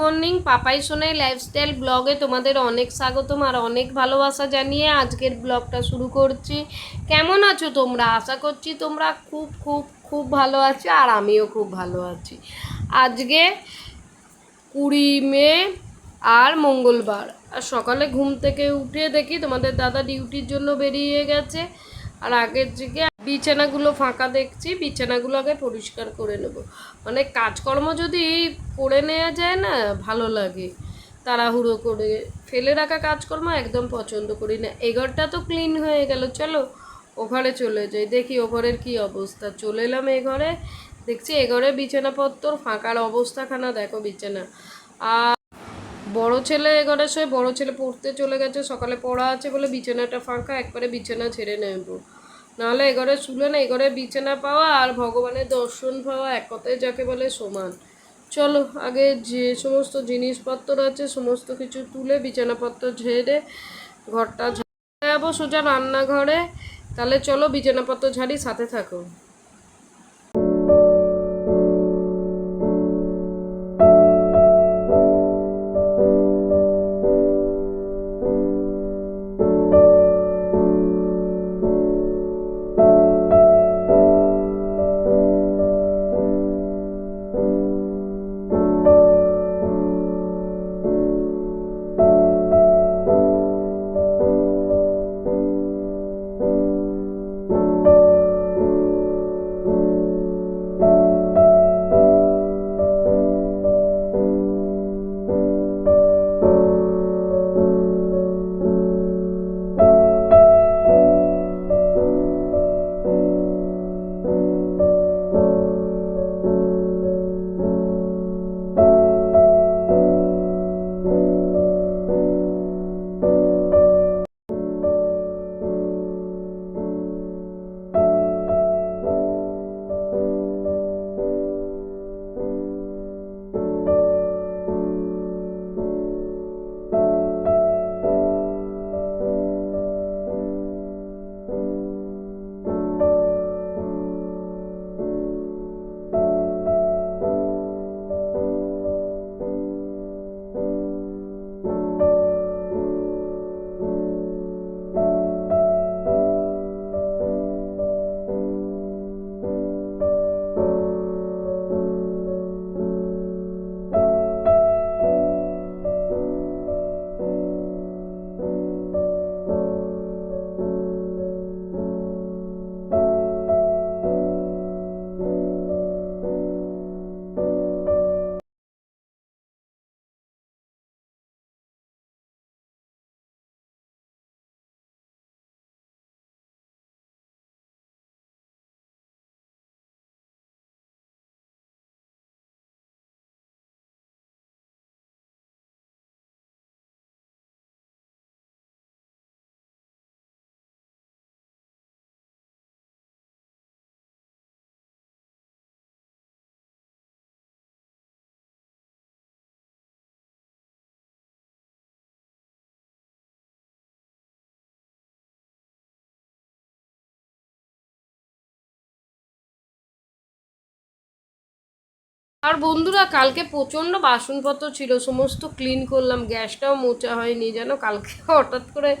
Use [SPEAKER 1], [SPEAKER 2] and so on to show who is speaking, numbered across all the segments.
[SPEAKER 1] Morning, Papai Sonai lifestyle ব্লগে তোমাদের অনেক স্বাগতম আর অনেক ভালোবাসা জানিয়ে আজকের ব্লগটা শুরু করছি। কেমন আছো তোমরা? আশা করছি তোমরা খুব খুব খুব ভালো আছো আর আমিও খুব ভালো আছি। আজকে কুড়ি মে আর মঙ্গলবার। আর সকালে ঘুম থেকে উঠে দেখি তোমাদের দাদা ডিউটির জন্য বেরিয়ে গেছে। আর আগের থেকে বিছানাগুলো ফাঁকা দেখছি, বিছানাগুলো আগে পরিষ্কার করে নেব। মানে কাজকর্ম যদি করে নেওয়া যায় না, ভালো লাগে। তাড়াহুড়ো করে ফেলে রাখা কাজকর্ম একদম পছন্দ করি না। এঘরটা তো ক্লিন হয়ে গেল, চলো ওঘরে চলে যাই। দেখি ওঘরের কি অবস্থা। চলে এলাম এ ঘরে। দেখছি এ ঘরে বিছানাপত্র ফাঁকার অবস্থাখানা। দেখো বিছানা। আর বড় ছেলে এ ঘরে শুয়ে বড় ছেলে পড়তে চলে গেছে। সকালে পড়া আছে বলে বিছানাটা ফাঁকা, একবারে বিছানা ছেড়ে নেব। নাহলে এ ঘরে শুলে না এ ঘরে বিছানা পাওয়া আর ভগবানের দর্শন পাওয়া এক কথায় যাকে বলে সমান। চলো, আগে যে সমস্ত জিনিসপত্র আছে, সমস্ত কিছু তুলে বিছানাপত্র ঝেড়ে ঘরটা ঝাড়ে যাব সোজা রান্নাঘরে। তাহলে চলো বিছানাপত্র ঝাড়ি, সাথে থাকো। আর বন্ধুরা, কালকে প্রচণ্ড বাসনপত্র ছিল, সমস্ত ক্লিন করলাম, গ্যাসটাও মোচা হয়নি, যেন কালকে হঠাৎ করে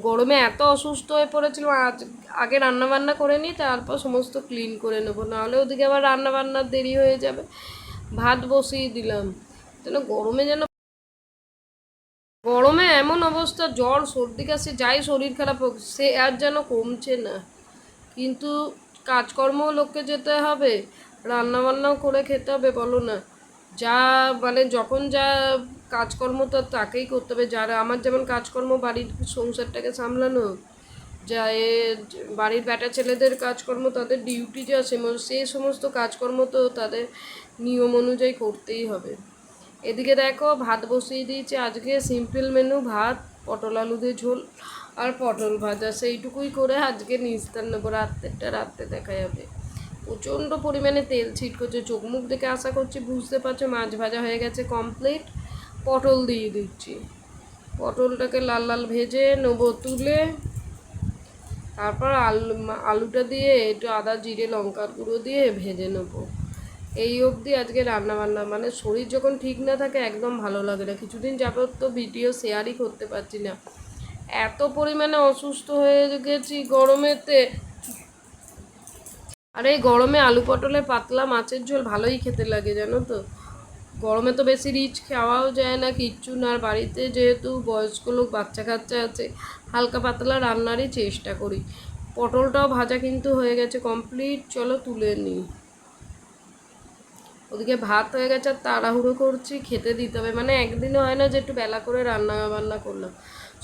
[SPEAKER 1] গরমে এত অসুস্থ হয়ে পড়েছিলাম আজ আগে রান্নাবান্না করে নিই, তারপর সমস্ত ক্লিন করে নেব, নাহলে ওদিকে আবার রান্নাবান্নার দেরি হয়ে যাবে। ভাত বসিয়ে দিলাম, যেন গরমে যেন গরমে এমন অবস্থা, জ্বর, সর্দি কাশি, যাই শরীর খারাপ হোক, সে আর যেন কমছে না। কিন্তু কাজকর্ম লোককে যেতে হবে, রান্নাবান্নাও করে খেতে হবে, বলো না। যা মানে যখন যা কাজকর্ম তো তাকেই করতে হবে, যারা আমার যেমন কাজকর্ম বাড়ির সংসারটাকে সামলানো, যা এ বাড়ির বেটা ছেলেদের কাজকর্ম, তাদের ডিউটি যা সে সমস্ত কাজকর্ম তো তাদের নিয়ম অনুযায়ী করতেই হবে। এদিকে দেখো, ভাত বসিয়ে দিয়েছি আজকে, সিম্পল মেনু, ভাত, পটল আলু দিয়ে ঝোল আর পটল ভাজা সেইটুকুই করে আজকে নিস্তার নেব রাত্রেরটা, রাত্রে দেখা যাবে। প্রচণ্ড পরিমাণে তেল ছিট করছে চোখ মুখ দেখে আশা করছি বুঝতে পারছ, মাছ ভাজা হয়ে গেছে কমপ্লিট পটল দিয়ে দিচ্ছি। পটলটাকে লাল লাল ভেজে নেব, তুলে তারপর আলু, আলুটা দিয়ে একটু আদা, জিরে, লঙ্কার গুঁড়ো দিয়ে ভেজে নেব। এই অবধি আজকে রান্না বান্না মানে শরীর যখন ঠিক না থাকে, একদম ভালো লাগে না। কিছুদিন যাবত তো ভিডিও শেয়ারই করতে পারছি না। এত পরিমাণে অসুস্থ হয়ে গেছি গরমেতে। আর এই গরমে আলু পটলের পাতলা মাছের ঝোল ভালোই খেতে লাগে, জানো তো? গরমে তো বেশি রিচ খাওয়াও যায় না কিচ্ছু না, আর বাড়িতে যেহেতু বয়স্ক লোক বাচ্চা কাচ্চা আছে, হালকা পাতলা রান্নারই চেষ্টা করি। পটলটাও ভাজা কিন্তু হয়ে গেছে কমপ্লিট, চলো তুলে নিই। ওদিকে ভাত হয়ে গেছে, আর তাড়াহুড়ো করছি, খেতে দিতে হবে। মানে একদিনও হয় না যে একটু বেলা করে রান্না বান্না করলাম।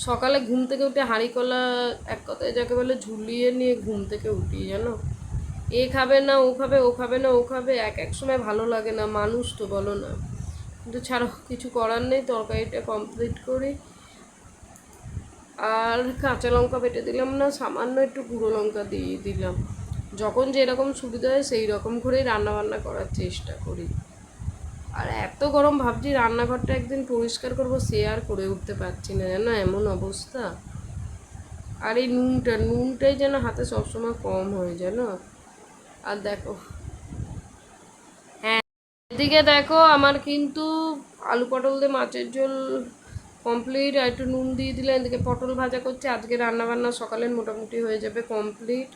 [SPEAKER 1] সকালে ঘুম থেকে উঠে হাঁড়ি কলা এক কথায় যাকে বলে ঝুলিয়ে নিয়ে ঘুম থেকে উঠি জানো? এ খাবে না, ও খাবে ও খাবে না, ও খাবে, এক এক সময় ভালো লাগে না, মানুষ তো বলো না। কিন্তু ছাড়ো কিছু করার নেই, তরকারিটা কমপ্লিট করি। আর কাঁচা লঙ্কা বেটে দিলাম না, সামান্য একটু গুঁড়ো লঙ্কা দিয়ে দিলাম। যখন যেরকম সুবিধা হয় সেই রকম করেই রান্না বান্না করার চেষ্টা করি। আর এত গরম ভাবছি রান্নাঘরটা একদিন পরিষ্কার করব, সে আর করে উঠতে পারছি না, জানো? এমন অবস্থা। আর এই নুনটা, নুনটাই যেন হাতে সবসময় কম হয় যেন আর দেখো। হ্যাঁ এদিকে দেখো আমার কিন্তু আলু পটল দিয়ে মাছের ঝোল কমপ্লিট আর একটু নুন দিয়ে দিলে এদিকে পটল ভাজা করছে। আজকে রান্না বান্না সকালের মোটামুটি হয়ে যাবে কমপ্লিট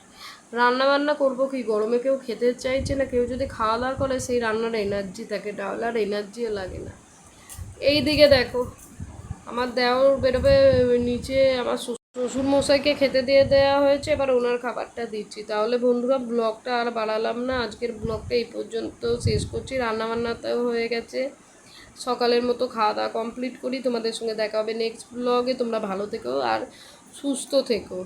[SPEAKER 1] রান্না বান্না করব কি? গরমে কেউ খেতে চাইছে না, কেউ যদি খাওয়া দাওয়া করে, সেই রান্নার এনার্জি থাকে তাহলে আর এনার্জিও লাগে না। এই দিকে দেখো, আমার দেওর বেরোবে নিচে, আমার শ্বশুর মশাইকে খেতে দিয়ে দেওয়া হয়েছে, এবার ওনার খাবারটা দিচ্ছি। তাহলে বন্ধুরা ব্লগটা আর বাড়ালাম না, আজকের ব্লগটা এই পর্যন্ত শেষ করছি। রান্না বান্নাতেও হয়ে গেছে। সকালের মতো খাওয়া দাওয়া কমপ্লিট করি। তোমাদের সঙ্গে দেখা হবে নেক্সট ব্লগে তোমরা ভালো থেকো আর সুস্থ থেকো।